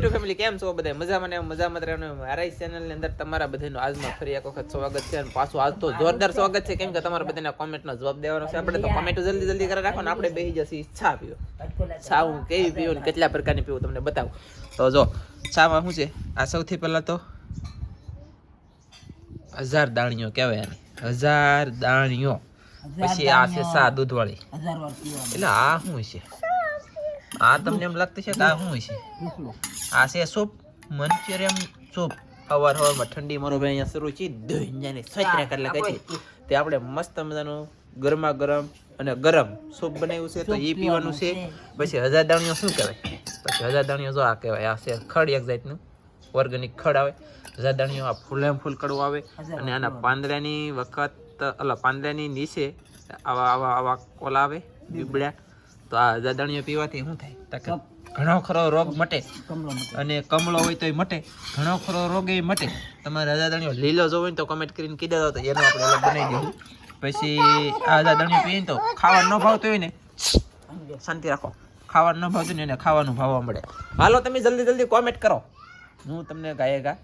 Two family કેમ છો બધા મજામાં ને? મજામાં રહેવાનું મારા ચેનલની અંદર તમારા બધાનું આજમાં ફરી એક વખત સ્વાગત છે અને પાછું આજ તો જોરદાર સ્વાગત છે. કેમ કે તમારા બધાના કોમેન્ટ નો જવાબ દેવાનો છે. આપણે તો કોમેન્ટ જલ્દી જલ્દી કરી રાખો ને આપણે બેસી જશે ચા પીવો હું કેવી પીવું ને કેટલા પ્રકારની પીવું તમને બતાવું. તો જો છામાં શું છે? આ સૌથી પહેલા તો હજાર દાણીઓ કહેવાય આને. હજાર દાણીઓ પછી આ છે સા દૂધવાળી એટલે આ શું છે? આ તમને એમ લાગતું છે કે આ શું છે? આ છે સૂપ. Manchurian soup. અવાર સવારમાં ઠંડી મારો ભાઈ અહીંયા શરૂ છે. ધોઈને સ્વચ્છ કરી લાગે છે. તે આપણે મસ્ત મજાનું ગરમા ગરમ અને ગરમ સૂપ બનાવ્યું છે. તો એ પીવાનું છે. પછી હજાર દાણીઓ શું કહેવાય? પછી હજાર દાણીઓ જો આ કહેવાય. આ છે ખડ એક જાતનું. ઓર્ગેનિક ખડ આવે. હજાર દાણીઓ આ ફૂલેમ ફૂલ કડવું આવે. અને આના પાંદડાની વખત અલા પાંદડાની નીચે આવા આવા આવા કોલા આવે બીબડા. તો આ હજાર પીવાથી શું થાય? ઘણો ખરો રોગ મટે. અને કમળો હોય તો મટે. ઘણો ખરો રોગ એ મટે. તમારે હજાર લીલો જોવો ને તો કમેન્ટ કરીને કીધા દો તો એનો આપણે અલગ બનાવી દઉં પછી આ દાદાણીઓ પીએ તો ખાવાનું ન ભાવતું હોય ને શાંતિ રાખો. ખાવાનું ન ભાવતું ને એને ખાવાનું ભાવવા મળે. હાલો તમે જલ્દી જલ્દી કોમેન્ટ કરો. હું તમને ગાયે ગા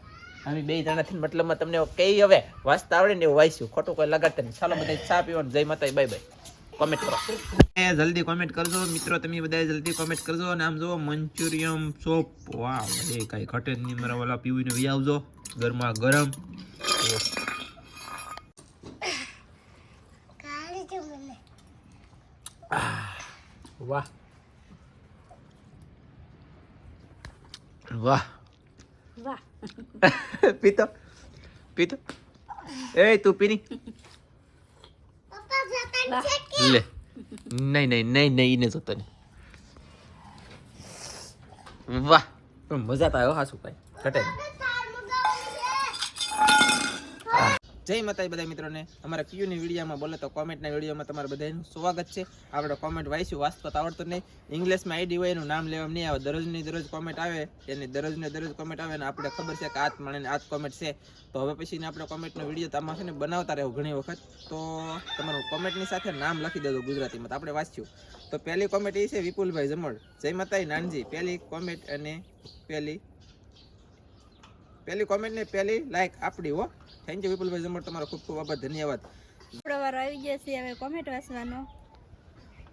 અમે બે જણાથી મતલબમાં તમને કઈ હવે વાંચતા આવડે ને એવું વાંચ્યું. ખોટું કોઈ લગાડતા નહીં. ચાલો બધા ચા પીવાનું. જય માતા બાય બાય. કોમેન્ટ કરો. એ જલ્દી કોમેન્ટ કરજો. મિત્રો તમે બધા જલ્દી કોમેન્ટ કરજો. અને આમ જો મંચુરિયમ સોપ. વાહ એ કાંઈ ઘટે જ નહીં. મારા વાલા પીવીને વી આવજો. ગરમા ગરમ. વાહ. વાહ. વાહ. પીતો. પીતો. એ તું પીની. લે નહીં નહીં નહીં નહીં એને જોતો નહીં વાહ મજા તો આવ્યો હાસુ ભાઈ ઘટે નહીં. જય માતાજી બધા મિત્રોને. અમારા ક્યુની વિડીયોમાં બોલે તો કોમેન્ટના વિડીયોમાં તમારું બધાનું સ્વાગત છે. આપણે કોમેન્ટ વાંચ્યું, વાંચતા આવડતું નહીં. ઇંગ્લિશમાં આઈડી હોય એનું નામ લેવા નહીં આવે. દરરોજની દરરોજ કોમેન્ટ આવે, એની દરરોજને દરરોજ કોમેન્ટ આવે ને આપણે ખબર છે કે આજ માણે આજ કોમેન્ટ છે. તો હવે પછીને આપણે કોમેન્ટનો વીડિયો આમાં છે ને બનાવતા રહેવું ઘણી વખત. તો તમારું કોમેન્ટની સાથે નામ લખી દેજો ગુજરાતીમાં. તો આપણે વાંચ્યું. તો પહેલી કોમેન્ટ એ છે વિપુલભાઈ જમણ જય માતાજી નાનજી. પહેલી કોમેન્ટ અને પહેલી પહેલી કોમેન્ટ ને પહેલી લાઈક આપડી હો. થેન્ક યુ વિપુલભાઈ જમણ તમારો ખૂબ ખૂબ આભાર ધન્યવાદ. આપણો વાર આવી ગયા છે હવે કોમેન્ટ વાંચવાનો.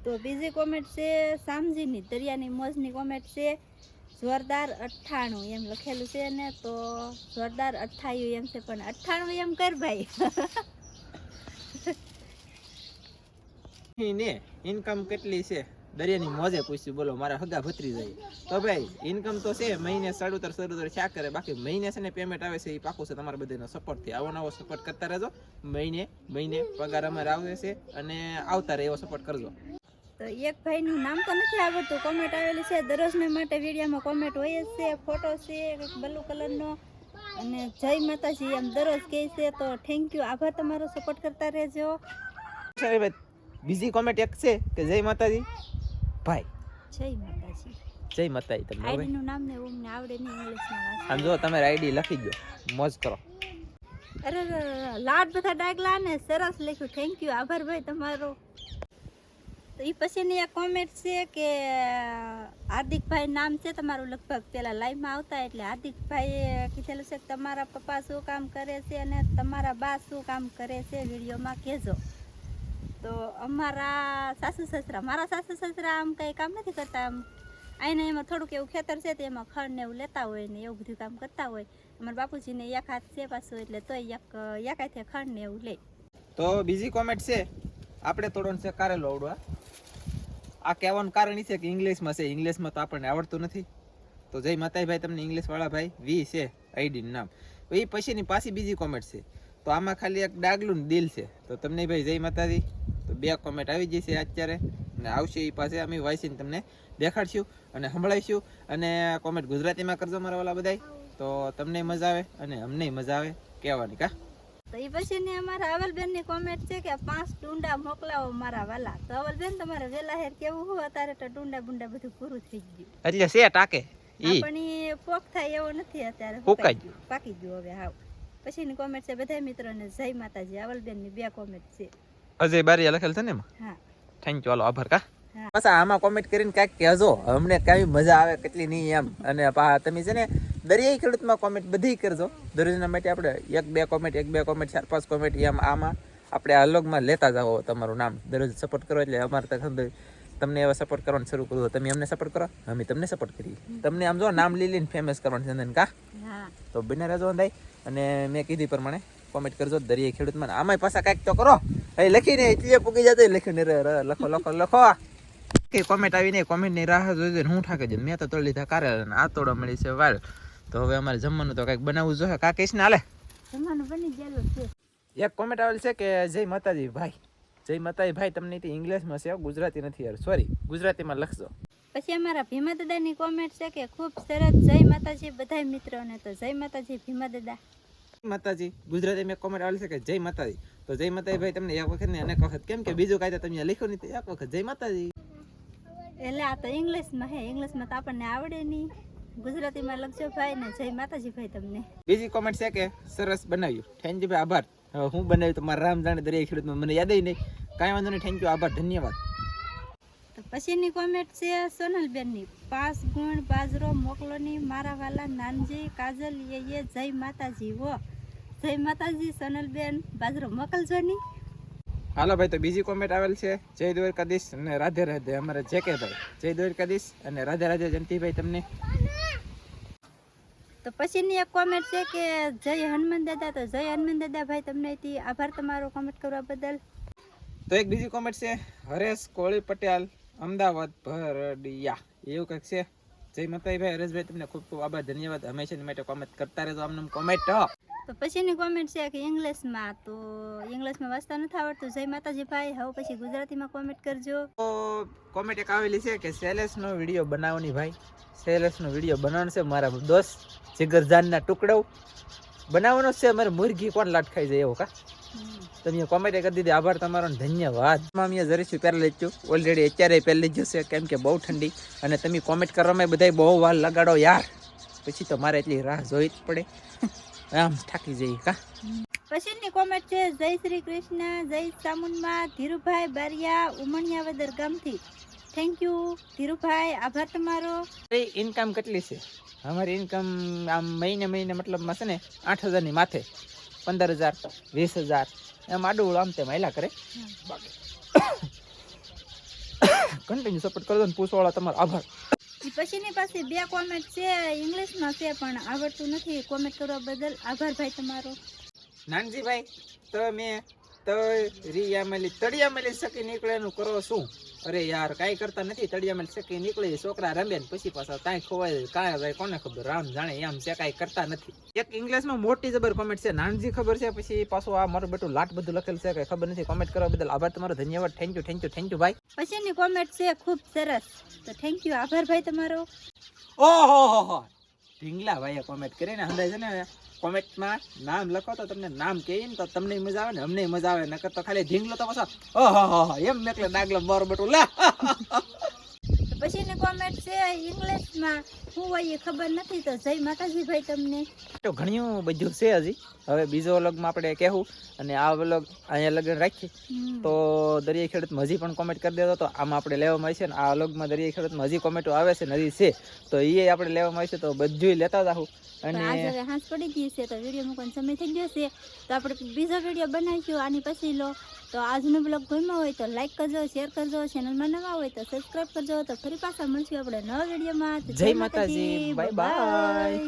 તો બીજી કોમેન્ટ છે સામજીની દરિયાની મોજની કોમેન્ટ છે જોરદાર અઠ્ઠાણું એમ લખેલું છે ને તો જોરદાર અઠ્ઠાયું એમ છે પણ અઠ્ઠાણું એમ કર ભાઈ. ને ઇન્કમ કેટલી છે? દરિયાની મોજે પૂછ્યું બોલો મારા હગા ભત્રી જાય. તો ભાઈ ઇન્કમ તો છે મહિને સડુતર સડુતર શા કરે બાકી મહિને છે ને પેમેન્ટ આવે છે એ પાકું છે તમારા બધાનો સપોર્ટથી આવો નવો સપોર્ટ કરતા રહેજો. મહિને મહિને પગાર અમારે આવે છે અને આવતા રહે એવો સપોર્ટ કરજો. તો એક ભાઈનું નામ તો નથી આવડતું. કોમેન્ટ આવેલી છે દરરોજને માટે વિડીયોમાં કોમેન્ટ હોય જ છે ફોટો છે બ્લુ કલરનો અને જય માતાજી એમ દરરોજ કહે છે તો થેન્ક યુ આભાર તમારો સપોર્ટ કરતા રહેજો. બીજી કોમેન્ટ એક છે કે જય માતાજી. ભાઈ. જય માતાજી. જય માતાજી તમને ભાઈ આઈડીનું નામ ને એવું મને આવડે નહીં ઇંગ્લિશમાં વાંચતા. આમ જો તમે આઈડી લખી દો મોજ કરો. અરે લાડ બધા ડાગલા ને સરસ લખ્યું. થેન્ક યુ આભાર ભાઈ તમારો. તો એ પછીની એક કોમેન્ટ છે કે હાર્દિકભાઈ નામ છે. તમારું લગભગ પેલા લાઈવમાં આવતા એટલે હાર્દિકભાઈએ કીધેલું છે કે તમારા પપ્પા શું કામ કરે છે અને તમારા બા શું કામ કરે છે? વિડીયોમાં કહેજો. તો અમારા સાસુ સસરા, મારા સાસુ સસરા આમ કંઈ કામ નથી કરતા આમ. આઈને એમાં થોડુંક એવું ખેતર છે, તો એમાં ખડ ને એવું લેતા હોય ને એવું બધું કામ કરતા હોય. અમારા બાપુજીને એક હાથ છે પાછું, એટલે તોય એક એક હાથે ખડ ને એવું લે. તો બીજી કોમેન્ટ છે, આપણે થોડોન છે કારેલો આવડવા આ કહેવાનું કારણ એ છે કે ઇંગ્લિશમાં છે, ઇંગ્લિશમાં તો આપણને આવડતું નથી. તો જય માતાજી ભાઈ તમને ઇંગ્લિશવાળા ભાઈ, વી છે આઈડીનું નામ. એ પછીની પાછી બીજી કોમેન્ટ છે. તો આમાં ખાલી એક ડાગલું દિલ છે. તો તમને ભાઈ જય માતાજી. તો બે કોમેન્ટ આવી જશે અત્યારે. અને આવશે એ પાસે અમે વાંચીને તમને દેખાડશું અને સંભળાવીશું. અને કોમેન્ટ ગુજરાતીમાં કરજો મારા વાલા બધાય. તો તમને મજા આવે અને અમને મજા આવે કહેવાની કા? તો એ પછીની અમારા અવલબેનની કોમેન્ટ છે કે પાંચ ડુંડા મોકલાવો મારા વાલા. તો અવલબેન તમારે વેલા હેર કેવું હોય અત્યારે તો ડુંડા બુંડા બધું પૂરું થઈ ગયું. એટલે છે ટાકે ઈ? પણ ઈ પોક થાય એવો નથી અત્યારે. ફૂંકાઈ ગયું. પાકી ગયું હવે હાવ. પછીની કોમેન્ટ છે બધા મિત્રોને જય માતાજી. અવલબેનની બે કોમેન્ટ છે. અજય બારીયા લખેલ છે ને એમાં? હા. થેન્ક યુ હાલો આભાર કા? પાછા આમાં કોમેન્ટ કરીને કાંઈક કહેજો. અમને કઈ મજા આવે કેટલી નહીં એમ. અને તમે છે ને દરિયાઈ ખેડૂતમાં કોમેન્ટ બધી કરજો. દરરોજના માટે આપણે એક બે કોમેન્ટ એક બે કોમેન્ટ ચાર પાંચ કોમેન્ટ એમ આમાં આપણે આ લોગમાં લેતા જાઓ તમારું નામ. દરરોજ સપોર્ટ કરો એટલે અમારે તો તમને એવા સપોર્ટ કરવાનું શરૂ કરવું તમે અમને સપોર્ટ કરો? અમે તમને સપોર્ટ કરીએ. તમને આમ જો નામ લઈ લઈને ફેમસ કરવાનું છે ને કા? તો બિના રહેજો ભાઈ અને મેં કીધી પ્રમાણે કોમેન્ટ કરજો દરિયાઈ ખેડૂતમાં આમાંય પાછા કાંઈક તો કરો. એ લખીને એટલે પૂગી જતો લખીને લખો લખો લખો કે કોમેન્ટ આવીને કોમેન્ટની રાહ જોઈ હું ઠાકે દઉં મેં તો તોડી લીધા કારે અને આ તોડો મળી છે વાર તો હવે અમારે જમવાનું તો કાંઈક બનાવવું જોઈએ. કા કહીશ ને હાલે? જમવાનું બની ગયેલું છે. એક કોમેન્ટ આવેલ છે કે જય માતાજી ભાઈ. જય માતાજી ભાઈ તમને તે ઇંગ્લિશમાં છે ગુજરાતી નથી યાર. સોરી ગુજરાતીમાં લખજો. પછી અમારા ભીમા દાદાની કોમેન્ટ છે કે ખૂબ સરસ જય માતાજી બધા મિત્રોને. તો જય માતાજી ભીમા દાદા. માતાજી. ગુજરાતી મેં કોમેન્ટ આવેલી છે કે જય માતાજી. તો જય માતાજી ભાઈ તમને એક વખત ને અનેક વખત કેમ કે બીજું કાયદા તમે લખ્યું નહીં એક વખત જય માતાજી. એટલે આ તો ઇંગ્લિશમાં હે. ઇંગ્લિશમાં તો આપણને આવડે નહીં. ગુજરાતીમાં લખજો ભાઈ ને જય માતાજી ભાઈ તમને. બીજી કોમેન્ટ છે કે સરસ બનાવ્યું. થેન્ક યુ ભાઈ આભાર. હું બનાવ્યું તમારા રામ જાણે દરિયા ખેડૂત મને યાદ નહીં. કાંઈ વાંધો નહીં. થેન્ક યુ આભાર. ધન્યવાદ. પછીની કોમેન્ટ છે સોનલબેનની પાંચ ગુણ બાજરો મોકલોની મારા વાલા નાનજી કાજલ યે જય માતાજી હો. જય માતાજી સોનલબેન બાજરો મોકલજો ની. હાલો ભાઈ તો બીજી કોમેન્ટ આવેલ છે જય દ્વારકાધીશ અને રાધે રાધે અમારા જે કે ભાઈ. જય દ્વારકાધીશ અને રાધે રાધે જયંતિભાઈ તમને. તો પછીની એક કોમેન્ટ છે કે જય હનુમાન દાદા તો જય હનુમાન દાદા ભાઈ તમને થી આભાર તમારો કોમેન્ટ કરવા બદલ. તો એક બીજી કોમેન્ટ છે હરેશ કોળી પટેલ અમદાવાદ ભરડિયા. એવું કંઈક છે? જય માતાજી ભાઈ હરેશભાઈ તમને ખૂબ ખૂબ આભાર ધન્યવાદ. હંમેશાની માટે કોમેન્ટ કરતા રહેજો. આમને કોમેન્ટ તો પછીની કોમેન્ટ છે કે ઇંગ્લિશમાં. તો ઇંગ્લિશમાં વાંચતા નથી આવડતું. જય માતાજી ભાઈ. હવે પછી ગુજરાતીમાં કોમેન્ટ કરજો. તો કોમેન્ટ એક આવેલી છે કે સેલેસનો વીડિયો બનાવવાની ભાઈ. સેલેસનો વીડિયો બનાવવાનો છે મારા દોસ્ત જીગરજાનના ટુકડો. બનાવવાનો છે મારે મુરઘી કોણ લાટખાઈ જાય એવો કા? તમે કોમેન્ટ કરી દીધી આભાર તમારો ધન્યવાદ. મેં જરીશું પહેલા લીધું ઓલરેડી અત્યારે પહેલી જ છે કેમ કે બહુ ઠંડી. અને તમે કોમેન્ટ કરવામાં બધા બહુ વાર લગાડો યાર. પછી તો મારે એટલી રાહ જોઈ જ પડે. આમ થાકી જઈએ કા? પછીની કોમેન્ટ છે જય શ્રી કૃષ્ણ જય સામુનમાં ધીરુભાઈ બારિયા ઉમણિયાવદર ગામથી. થેન્ક યુ ધીરુભાઈ આભાર તમારો. ઇન્કમ કેટલી છે? અમારી ઇન્કમ આમ મહિને મહિને મતલબ છે ને આઠ હજારની માથે. પંદર હજાર વીસ હજાર. એમ આડું આમ તેમ હાલ્યા કરે. કન્ટિન્યુ સપોર્ટ કરજો ને પૂછવાળા તમારો આભાર. પછીની પાસે બે કોમેન્ટ છે ઇંગ્લિશમાં છે પણ આવડતું નથી. કોમેન્ટ કરવા બદલ આભાર ભાઈ તમારો. નાનજીભાઈ તમે તો મેલી શકી સકી નીકળેનું કરો શું? અરે યાર કાંઈ કરતા નથી તળિયામલી સકી નીકળે છોકરા રમે ને પછી પાછા કાંઈ ખોવાય કાંઈ ભાઈ કોને ખબર? રામ જાણે એમ છે કાંઈ કરતા નથી. એક ઇંગ્લિશમાં મોટી જબર કોમેન્ટ છે નાનજી ખબર છે? પછી પાછું આ મારું બેટું લાટ બધું લખેલ છે કઈ ખબર નથી કોમેન્ટ કરવા બદલ આભાર તમારો ધન્યવાદ thank you thank you thank you ભાઈ. પછીની કોમેન્ટ છે ખૂબ સરસ. તો થેન્ક યુ આભાર ભાઈ તમારો. ઓહો હો હો. ઢીંગલા ભાઈએ કોમેન્ટ કરીને હંદાય છે ને કોમેન્ટમાં નામ લખો તો તમને નામ કહે ને તો તમને મજા આવે ને અમને મજા આવે, નકર તો ખાલી ઢીંગલો તો પાછો ઓહો એમ મેકલે ડાગલો મારો બેટું, લા પછી કોમેન્ટ છે ઇંગ્લિશમાં શું હોય એ ખબર નથી તો જય માતાજી ભાઈ તમને. તો ઘણું બધું છે હજી. હવે બીજો વ્લોગમાં આપણે કહેવું અને આ વ્લોગ અહીંયા લગ્ન રાખીએ. તો દરિયા ખેડૂતમાં હજી પણ કોમેન્ટ કરી દેતો તો આમાં આપણે લેવામાં આવશે ને આ વ્લોગમાં દરિયા ખેડૂતમાં હજી કોમેન્ટો આવે છે નદી છે. તો એ આપણે લેવામાં આવશે તો બધું લેતા જાહું. અને હાંસ પડી ગઈ છે તો વીડિયો મૂકવાનો સમય થઈ ગયો છે. તો આપણે બીજો વીડિયો બનાવીશું આની પછી લો. તો આજનો બ્લોગ ગમ્યો હોય તો લાઈક કરજો શેર કરજો ચેનલમાં નવા હોય તો સબસ્ક્રાઈબ કરજો. તો ફરી પાછા મળશું આપણે નવા વિડીયોમાં. જય માતાજી. Bye bye